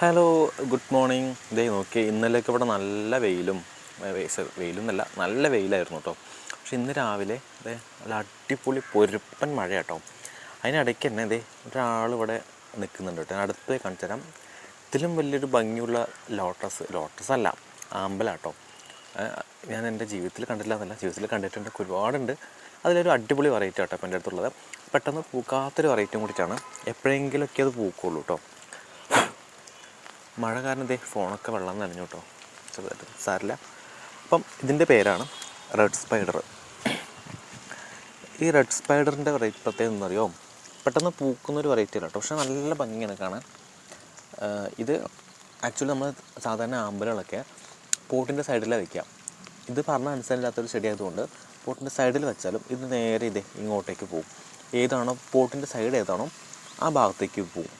Hello good morning ഇതേ നോക്കി ഇന്നലെയൊക്കെ ഇവിടെ നല്ല വെയിലും വെയിലും എന്നല്ല നല്ല വെയിലായിരുന്നു കേട്ടോ പക്ഷെ ഇന്ന് രാവിലെ ഇതേ നല്ല അടിപൊളി പൊരുപ്പൻ മഴ കേട്ടോ അതിനിടയ്ക്ക് തന്നെ ഇതേ ഒരാൾ ഇവിടെ നിൽക്കുന്നുണ്ട് കേട്ടോ ഞാൻ അടുത്ത് കാണിച്ചു തരാം. ഇതിലും വലിയൊരു ഭംഗിയുള്ള ലോട്ടസ് ലോട്ടസ് അല്ല ആമ്പല കേട്ടോ ഞാൻ എന്റെ ജീവിതത്തിൽ കണ്ടില്ല എന്നല്ല ജീവിതത്തിൽ കണ്ടിട്ടുണ്ട് ഒരുപാടുണ്ട്. അതിലൊരു അടിപൊളി വെറൈറ്റി ആട്ടോ ഇപ്പം എന്റെ അടുത്തുള്ളത്. പെട്ടെന്ന് പൂക്കാത്തൊരു വെറൈറ്റിയും കൂടിയിട്ടാണ്. എപ്പോഴെങ്കിലുമൊക്കെ അത് പൂക്കുള്ളൂ കേട്ടോ മഴ കാരണം ഇതേ ഫോണൊക്കെ വെള്ളം നനഞ്ഞു കേട്ടോ. ചെറുതായിട്ട് സാരില്ല. അപ്പം ഇതിന്റെ പേരാണ് റെഡ് സ്പൈഡർ. ഈ റെഡ് സ്പൈഡറിന്റെ വെറൈറ്റി പ്രത്യേകം എന്നറിയോ പെട്ടെന്ന് പൂക്കുന്നൊരു വെറൈറ്റി അല്ല കേട്ടോ. പക്ഷെ നല്ല ഭംഗിയാണ് കാണാൻ. ഇത് ആക്ച്വലി നമ്മൾ സാധാരണ ആമ്പലുകളൊക്കെ പോട്ടിന്റെ സൈഡിലാണ് വയ്ക്കാം ഇത് പറഞ്ഞ അനുസരിച്ചില്ലാത്തൊരു ചെടിയായതുകൊണ്ട് പോട്ടിന്റെ സൈഡിൽ വെച്ചാലും ഇത് നേരെ ഇതേ ഇങ്ങോട്ടേക്ക് പോകും ഏതാണോ പോട്ടിന്റെ സൈഡ് ഏതാണോ ആ ഭാഗത്തേക്ക് പോകും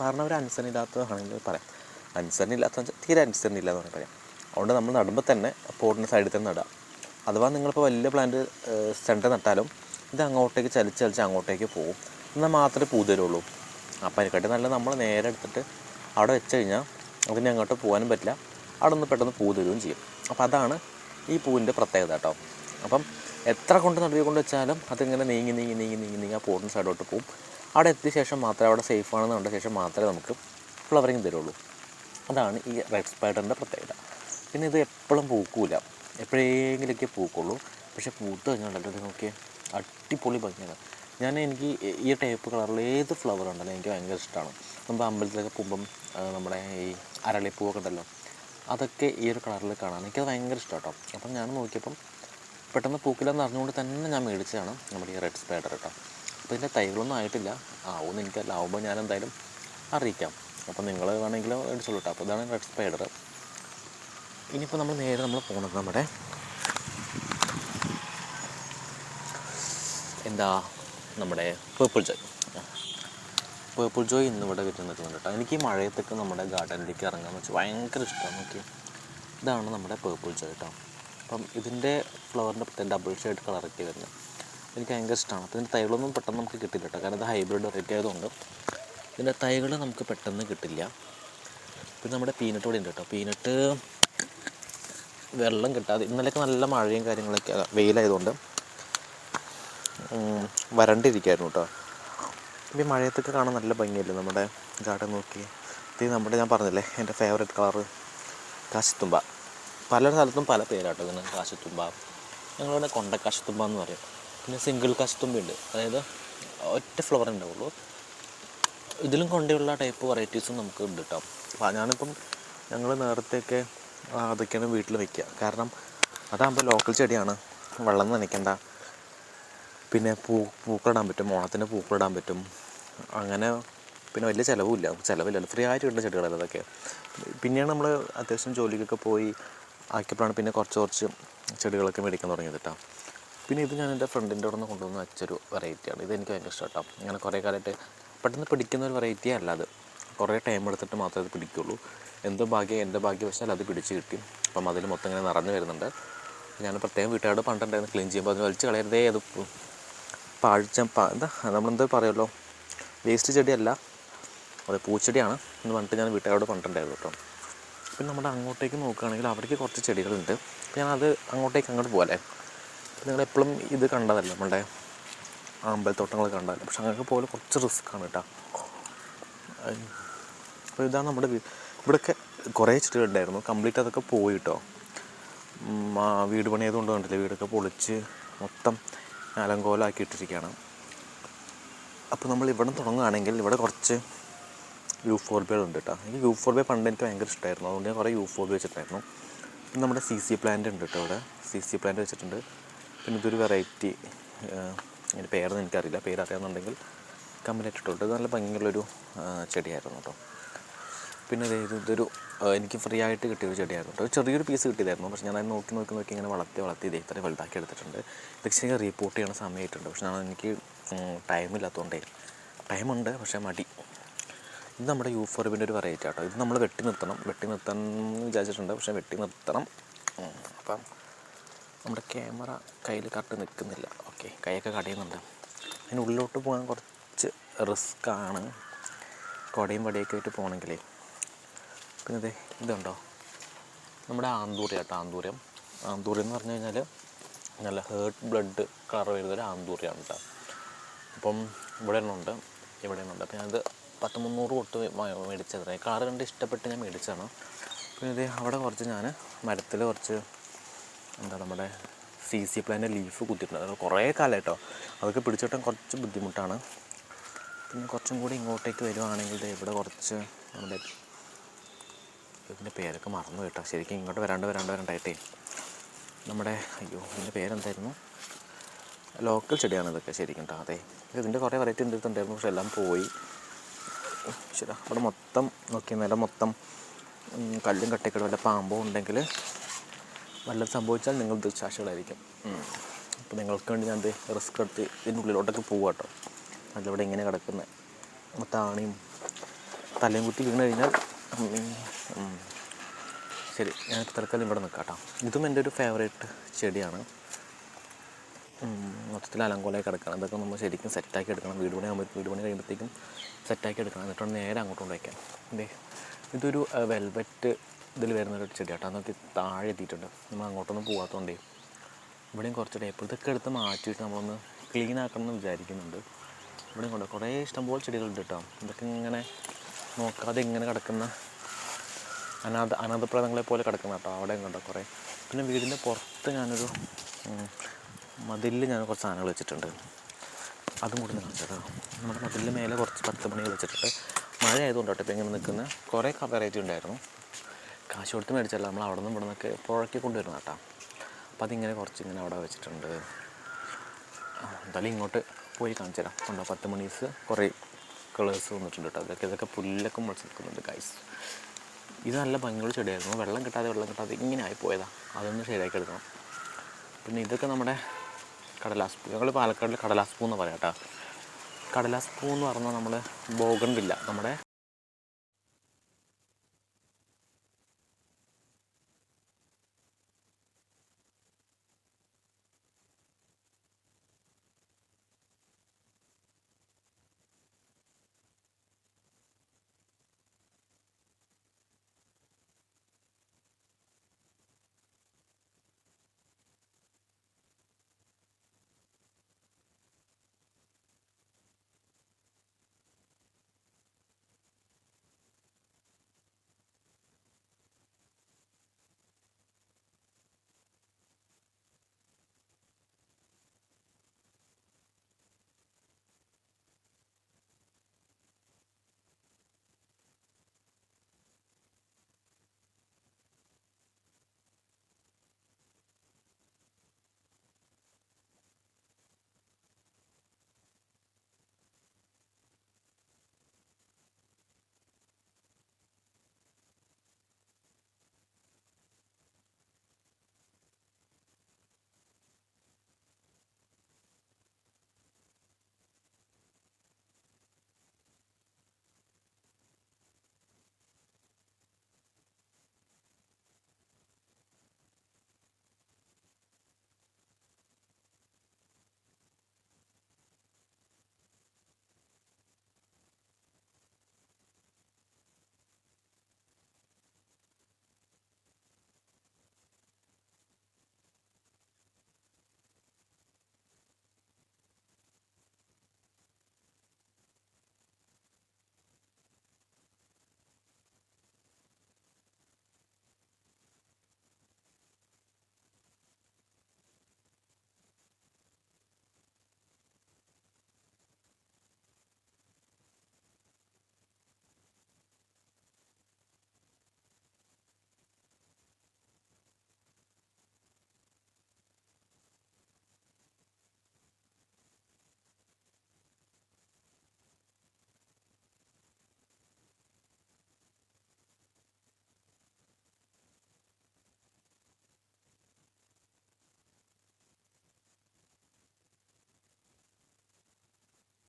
പറഞ്ഞ ഒരു അനുസരണയില്ലാത്തതാണെങ്കിൽ പറയാം. അനുസരണയില്ലാത്ത തീരെ അനുസരണില്ല എന്ന് പറയാം. അതുകൊണ്ട് നമ്മൾ നടുമ്പോൾ തന്നെ പോട്ടിന്റെ സൈഡിൽ തന്നെ നടുക അഥവാ നിങ്ങളിപ്പോൾ വലിയ പ്ലാന്റ് സെന്റർ നട്ടാലും ഇത് അങ്ങോട്ടേക്ക് ചലിച്ച് ചലിച്ച് അങ്ങോട്ടേക്ക് പോകും. എന്നാൽ മാത്രമേ പൂ തരുള്ളൂ അപ്പം അതിനെക്കാട്ടി നല്ല നമ്മൾ നേരെ എടുത്തിട്ട് അവിടെ വെച്ച് കഴിഞ്ഞാൽ അതിന് അങ്ങോട്ട് പോകാനും പറ്റില്ല. അവിടെ നിന്ന് പെട്ടെന്ന് പൂ തരുകയും ചെയ്യും. അപ്പോൾ അതാണ് ഈ പൂവിന്റെ പ്രത്യേകത കേട്ടോ. അപ്പം എത്ര കൊണ്ട് നടുവി കൊണ്ട് വെച്ചാലും അതിങ്ങനെ നീങ്ങി നീങ്ങി നീങ്ങി നീങ്ങി നീങ്ങി ആ പോട്ടിന് സൈഡോട്ട് പോകും. അവിടെ എത്തിയ ശേഷം മാത്രമേ അവിടെ സേഫ് ആണെന്ന് കണ്ട ശേഷം മാത്രമേ നമുക്ക് ഫ്ലവറിങ് തരുള്ളൂ. അതാണ് ഈ റെഡ് സ്പൈഡറിന്റെ പ്രത്യേകത. പിന്നെ ഇത് എപ്പോഴും പൂക്കൂല. എപ്പോഴെങ്കിലൊക്കെ പൂക്കുള്ളൂ. പക്ഷെ പൂത്ത് കഴിഞ്ഞാൽ ഇത് നോക്കിയേ അടിപൊളി ഭംഗിയാണ്. ഞാൻ എനിക്ക് ഈ ടൈപ്പ് കളറിൽ ഏത് ഫ്ലവർ ഉണ്ടല്ലോ എനിക്ക് ഭയങ്കര ഇഷ്ടമാണ്. നമ്മൾ അമ്പലത്തിലൊക്കെ പോകുമ്പം നമ്മുടെ ഈ അരളിപ്പൂവൊക്കെ ഉണ്ടല്ലോ അതൊക്കെ ഈ ഒരു കളറിൽ കാണാൻ എനിക്കത് ഭയങ്കര ഇഷ്ടം കേട്ടോ അപ്പം ഞാൻ നോക്കിയപ്പം പെട്ടെന്ന് പൂക്കില്ലെന്ന് അറിഞ്ഞുകൊണ്ട് തന്നെ ഞാൻ മേടിച്ചതാണ് നമ്മുടെ ഈ റെഡ് സ്പൈഡർ കേട്ടോ. അപ്പോൾ ഇതിന്റെ തൈകളൊന്നും ആയിട്ടില്ല. ആവുമെന്ന് എനിക്കല്ല. ആവുമ്പോൾ ഞാൻ എന്തായാലും അറിയിക്കാം. അപ്പോൾ നിങ്ങൾ വേണമെങ്കിൽ മേടിച്ചോളൂ കേട്ടോ അപ്പോൾ ഇതാണ് റെഡ് സ്പൈഡർ ഇനിയിപ്പോൾ നമ്മൾ നേരെ നമ്മൾ പോകുന്നത് നമ്മുടെ എന്താ നമ്മുടെ പേർപ്പിൾ ജോയ് പേർപ്പിൾ ജോയ് ഇന്ന് ഇവിടെ വിറ്റ് നിൽക്കുന്നുണ്ട് കേട്ടോ. എനിക്ക് ഈ മഴയത്തൊക്കെ നമ്മുടെ ഗാർഡനിലേക്ക് ഇറങ്ങാൻ വെച്ചാൽ ഭയങ്കര ഇഷ്ടമാണ് നോക്കി ഇതാണ് നമ്മുടെ പേർപ്പിൾ ജോയ് കേട്ടോ അപ്പം ഇതിന്റെ ഫ്ലവറിന്റെ പ്രത്യേകം ഡബിൾ ഷെയ്ഡ് കളറൊക്കെ വരുന്നത്. എനിക്ക് ഭയങ്കര ഇഷ്ടമാണ് അപ്പോൾ ഇതിന്റെ തൈകളൊന്നും പെട്ടെന്ന് നമുക്ക് കിട്ടില്ല കേട്ടോ. കാരണം ഇത് ഹൈബ്രിഡ് വെറൈറ്റി ആയതുകൊണ്ട്. ഇതിന്റെ തൈകൾ നമുക്ക് പെട്ടെന്ന് കിട്ടില്ല. പിന്നെ നമ്മുടെ പീനട്ട് ഇവിടെ ഉണ്ട് കേട്ടോ പീനട്ട് വെള്ളം കിട്ടാതെ ഇന്നലെയൊക്കെ നല്ല മഴയും കാര്യങ്ങളൊക്കെ വെയിലായതുകൊണ്ട് വരണ്ടിരിക്കായിരുന്നു കേട്ടോ ഈ മഴയത്തൊക്കെ കാണാൻ നല്ല ഭംഗിയല്ലേ നമ്മുടെ ഗാർഡൻ നോക്കി? ഇത് നമ്മുടെ ഞാൻ പറഞ്ഞില്ലേ എന്റെ ഫേവറേറ്റ് കളറ് കാശിത്തുമ്പ. പല സ്ഥലത്തും പല പേരാട്ടോ ഇതിന് കാശിത്തുമ്പ. ഞങ്ങളിവിടെ കൊണ്ട കാശിത്തുമ്പ എന്ന് പറയും. പിന്നെ സിംഗിൾ കാശിത്തുമ്പ ഉണ്ട് അതായത് ഒറ്റ ഫ്ലവർ ഉണ്ടാവുള്ളൂ. ഇതിലും കൊണ്ടുള്ള ടൈപ്പ് വെറൈറ്റീസും നമുക്ക് ഉണ്ട് കേട്ടോ അപ്പോൾ ഞാനിപ്പം ഞങ്ങൾ നേരത്തെയൊക്കെ അതൊക്കെയാണ് വീട്ടിൽ വെക്കുക കാരണം അതാകുമ്പോൾ ലോക്കൽ ചെടിയാണ്. വെള്ളം നനയ്ക്കണ്ട. പിന്നെ പൂ പൂക്കളിടാൻ പറ്റും. ഓണത്തിന് പൂക്കളിടാൻ പറ്റും. അങ്ങനെ പിന്നെ വലിയ ചിലവുമില്ല ചിലവില്ലല്ലോ ഫ്രീ ആയിട്ട് കിട്ടുന്ന ചെടികളല്ല അതൊക്കെ. പിന്നെയാണ് നമ്മൾ അത്യാവശ്യം ജോലിക്കൊക്കെ പോയി ആക്കിയപ്പോഴാണ് പിന്നെ കുറച്ച് കുറച്ച് ചെടികളൊക്കെ മേടിക്കാൻ തുടങ്ങിയത് കേട്ടോ പിന്നെ ഇത് ഞാൻ എന്റെ ഫ്രണ്ടിന്റെ അവിടെ നിന്ന് കൊണ്ടുവന്ന് വെച്ചൊരു വെറൈറ്റിയാണ് ഇത് എനിക്ക് ഭയങ്കര ഇഷ്ടം കേട്ടോ അങ്ങനെ കുറേ കാലമായിട്ട് പെട്ടെന്ന് പിടിക്കുന്ന ഒരു വെറൈറ്റി അല്ല അത്. കുറേ ടൈം എടുത്തിട്ട് മാത്രമേ അത് പിടിക്കുള്ളൂ. എന്തോ ഭാഗ്യം എന്റെ ഭാഗ്യവശാൽ അത് പിടിച്ച് കിട്ടി. അപ്പം അതിൽ മൊത്തം ഇങ്ങനെ നിറഞ്ഞു വരുന്നുണ്ട്. ഞാൻ പ്രത്യേകം വീട്ടുകാരോട് പണ്ടുണ്ടായിരുന്നു ക്ലീൻ ചെയ്യുമ്പോൾ അതിന് വലിച്ച് കളയരുതേ അത് പാഴ്ച എന്താ നമ്മളെന്തോ പറയുമല്ലോ വേസ്റ്റ് ചെടിയല്ല അത് പൂച്ചെടിയാണ് എന്ന് പറഞ്ഞിട്ട് ഞാൻ വീട്ടുകാരോട് പണ്ടുണ്ടായിരുന്നു കേട്ടോ. പിന്നെ നമ്മുടെ അങ്ങോട്ടേക്ക് നോക്കുകയാണെങ്കിൽ അവിടേക്ക് കുറച്ച് ചെടികളുണ്ട്. അപ്പോൾ ഞാനത് അങ്ങോട്ടേക്ക് അങ്ങോട്ട് പോകാല്ലേ നിങ്ങൾ എപ്പോഴും ഇത് കണ്ടതല്ല നമ്മുടെ അമ്പലത്തോട്ടങ്ങൾ കണ്ടാലും. പക്ഷെ അങ്ങനെയൊക്കെ പോലെ കുറച്ച് റിസ്ക്കാണ് കേട്ടോ അപ്പോൾ ഇതാണ് നമ്മുടെ ഇവിടെയൊക്കെ കുറേ ചെടികളുണ്ടായിരുന്നു കംപ്ലീറ്റ് അതൊക്കെ പോയി കേട്ടോ വീട് പണിയായതുകൊണ്ട് കണ്ടില്ല വീടൊക്കെ പൊളിച്ച് മൊത്തം അലങ്കോലാക്കി ഇട്ടിരിക്കുകയാണ് അപ്പോൾ നമ്മൾ ഇവിടെ തുടങ്ങുകയാണെങ്കിൽ ഇവിടെ കുറച്ച് യൂഫോർബികളുണ്ട് കേട്ടോ എനിക്ക് യൂഫോർബിയ പണ്ട് എനിക്ക് ഭയങ്കര ഇഷ്ടമായിരുന്നു അതുകൊണ്ട് ഞാൻ കുറേ യൂഫോർബിയ വെച്ചിട്ടുണ്ടായിരുന്നു. പിന്നെ നമ്മുടെ സി സി പ്ലാന്റ് ഉണ്ട് കേട്ടോ ഇവിടെ. സി സി പ്ലാന്റ് വെച്ചിട്ടുണ്ട്. പിന്നെ ഇതൊരു വെറൈറ്റി അതിന്റെ പേരൊന്നും എനിക്കറിയില്ല. പേരറിയാമെന്നുണ്ടെങ്കിൽ കമ്പനിയായിട്ട് ഇട്ടിട്ടുണ്ട് നല്ല ഭംഗിയുള്ളൊരു ചെടിയായിരുന്നു കേട്ടോ. പിന്നെ അതായത് ഇതൊരു എനിക്ക് ഫ്രീ ആയിട്ട് കിട്ടിയൊരു ചെടിയായിരുന്നു കേട്ടോ. ചെറിയൊരു പീസ് കിട്ടിയതായിരുന്നു. പക്ഷേ ഞാൻ നോക്കി നോക്കി നോക്കി ഇങ്ങനെ വളർത്തി വളർത്തി ഇതേ ഇത്രയും വലുതാക്കി എടുത്തിട്ടുണ്ട്. ഇതൊക്കെ ശരിക്കും റിപ്പോർട്ട് ചെയ്യണ സമയമായിട്ടുണ്ട്. പക്ഷേ ഞാൻ എനിക്ക് ടൈമില്ലാത്തതുകൊണ്ടേ ടൈമുണ്ട് പക്ഷേ മടി. ഇത് നമ്മുടെ യൂഫോറിബിന്റെ ഒരു വെറൈറ്റി ആട്ടോ ഇത് നമ്മൾ വെട്ടി നിർത്തണം. വെട്ടി നിർത്താൻ വിചാരിച്ചിട്ടുണ്ട്. പക്ഷേ വെട്ടി നിർത്തണം. അപ്പം നമ്മുടെ ക്യാമറ കയ്യിൽ കറക്റ്റ് നിൽക്കുന്നില്ല. ഓക്കെ കൈയൊക്കെ കടയുന്നുണ്ട്. അതിന് ഉള്ളിലോട്ട് പോകാൻ കുറച്ച് റിസ്ക്കാണ് കുടയും വടിയൊക്കെ ആയിട്ട് പോകണമെങ്കിലേ. പിന്നെ അതെ ഇതുണ്ടോ? നമ്മുടെ ആന്തൂറി കേട്ടോ ആന്തൂരം ആന്തൂറി എന്ന് പറഞ്ഞു കഴിഞ്ഞാൽ നല്ല ഹേർട്ട് ബ്ലഡ് കളർ വരുന്നൊരു ആന്തൂറിയാണ് കേട്ടോ. അപ്പം ഇവിടെ ഉണ്ട് ഇവിടെ ഉണ്ട്. അപ്പം ഞാനത് പത്ത് മുന്നൂറ് തൊട്ട് മേടിച്ചത്. കളർ കണ്ട് ഇഷ്ടപ്പെട്ട് ഞാൻ മേടിച്ചതാണ്. പിന്നെ ഇത് അവിടെ കുറച്ച് ഞാൻ മരത്തിൽ കുറച്ച് എന്താ നമ്മുടെ സി സി പ്ലാന്റെ ലീഫ് കുത്തിയിട്ടുണ്ട്. അത് കുറേ കാലമായിട്ടോ അതൊക്കെ പിടിച്ചിട്ടാൻ കുറച്ച് ബുദ്ധിമുട്ടാണ്. പിന്നെ കുറച്ചും കൂടി ഇങ്ങോട്ടേക്ക് വരുവാണെങ്കിൽ ഇവിടെ കുറച്ച് നമ്മുടെ ഇതിന്റെ പേരൊക്കെ മറന്നു കേട്ടോ. ശരിക്കും ഇങ്ങോട്ട് വരാണ്ട് വരാണ്ട് വരണ്ടായിട്ടേ. നമ്മുടെ അയ്യോ ഇതിന്റെ പേരെന്തായിരുന്നു? ലോക്കൽ ചെടിയാണ് ഇതൊക്കെ ശരിക്കും കേട്ടോ. അതെ. ഇതിന്റെ കുറേ വെറൈറ്റി എന്തെടുത്തുണ്ടായിരുന്നു പക്ഷെ എല്ലാം പോയി. ശരി അവിടെ മൊത്തം നോക്കിയ നില മൊത്തം കല്ലും കട്ടയൊക്കെ വല്ല പാമ്പോ ഉണ്ടെങ്കിൽ വല്ലതും സംഭവിച്ചാൽ നിങ്ങൾ ദുശാക്ഷികളായിരിക്കും അപ്പോൾ നിങ്ങൾക്ക് വേണ്ടി ഞാൻ റിസ്ക് എടുത്ത് ഇതിന്റെ ഉള്ളിലോട്ടൊക്കെ പോവാം കേട്ടോ അതിലൂടെ ഇങ്ങനെ കിടക്കുന്നത് മൊത്തം ആണിയും തലയും കുത്തി വീണ് കഴിഞ്ഞാൽ. ശരി ഞാൻ തൽക്കാലം ഇവിടെ നിൽക്കാം കേട്ടോ ഇതും എന്റെ ഒരു ഫേവറേറ്റ് ചെടിയാണ്. മൊത്തത്തിൽ അലങ്കോലമായി കിടക്കണം. അതൊക്കെ നമ്മൾ ശരിക്കും സെറ്റാക്കി എടുക്കണം. വീട് പണി ആകുമ്പോൾ വീട് പണി കഴിയുമ്പോഴത്തേക്കും സെറ്റാക്കി എടുക്കണം. എന്നിട്ടാണ് നേരെ അങ്ങോട്ട് കൊണ്ട് വയ്ക്കാം എന്തേ ഇതൊരു വെൽവെറ്റ് ഇതിൽ വരുന്നൊരു ചെടിയാട്ടോ അതൊക്കെ താഴെ എത്തിയിട്ടുണ്ട്. നമ്മൾ അങ്ങോട്ടൊന്നും പോകാത്തതുകൊണ്ടേ ഇവിടെയും കുറച്ച് ടേപ്പ് ഇതൊക്കെ എടുത്ത് മാറ്റിയിട്ട് നമ്മളൊന്ന് ക്ലീൻ ആക്കണം എന്ന് വിചാരിക്കുന്നുണ്ട്. ഇവിടെയും കൊണ്ട് കുറേ ഇഷ്ടംപോലെ ചെടികളുണ്ട് കേട്ടോ. ഇതൊക്കെ ഇങ്ങനെ നോക്കാതെ ഇങ്ങനെ കിടക്കുന്ന അനാഥ അനാഥപ്രദങ്ങളെ പോലെ കിടക്കുന്ന കേട്ടോ അവിടെ കണ്ടോ കുറേ. പിന്നെ വീടിന്റെ പുറത്ത് ഞാനൊരു മതിലിൽ ഞാൻ കുറച്ച് സാധനങ്ങൾ വെച്ചിട്ടുണ്ട്. അതും കൂടി കാണിച്ചത് നമ്മുടെ മതിലിന്റെ മേലെ കുറച്ച് പത്ത് മണികൾ വെച്ചിട്ടുണ്ട്. മഴ ആയതുകൊണ്ട് കേട്ടോ ഇപ്പോൾ ഇങ്ങനെ നിൽക്കുന്ന കുറേ വെറൈറ്റി ഉണ്ടായിരുന്നു. കാശ് കൊടുത്ത് മേടിച്ചല്ല നമ്മൾ അവിടെ നിന്നും ഇവിടെ നിന്നൊക്കെ പുഴക്കി കൊണ്ടുവരുന്ന കേട്ടോ അപ്പോൾ അതിങ്ങനെ കുറച്ച് ഇങ്ങനെ അവിടെ വെച്ചിട്ടുണ്ട്. എന്തായാലും ഇങ്ങോട്ട് പോയി കാണിച്ചു തരാം. ഉണ്ടോ പത്ത് മണീസ് കുറേ കളേഴ്സ് വന്നിട്ടുണ്ട് കേട്ടോ അതൊക്കെ ഇതൊക്കെ പുല്ലൊക്കെ മുളച്ച് നിൽക്കുന്നുണ്ട് ഗൈസ് ഇത് നല്ല ഭംഗിയുള്ള ചെടിയായിരുന്നു. വെള്ളം കിട്ടാതെ വെള്ളം കിട്ടാതെ ഇങ്ങനെ ആയി പോയതാ. അതൊന്ന് ശരിയാക്കി എടുക്കണം. പിന്നെ ഇതൊക്കെ നമ്മുടെ കടലാസ് പൂ ഞങ്ങൾ പാലക്കാടിൽ കടലാസ് പൂ എന്ന് പറയാം കേട്ടോ കടലാസ് പൂ എന്ന് പറഞ്ഞാൽ നമ്മൾ ബോഗണ്ടില്ല നമ്മുടെ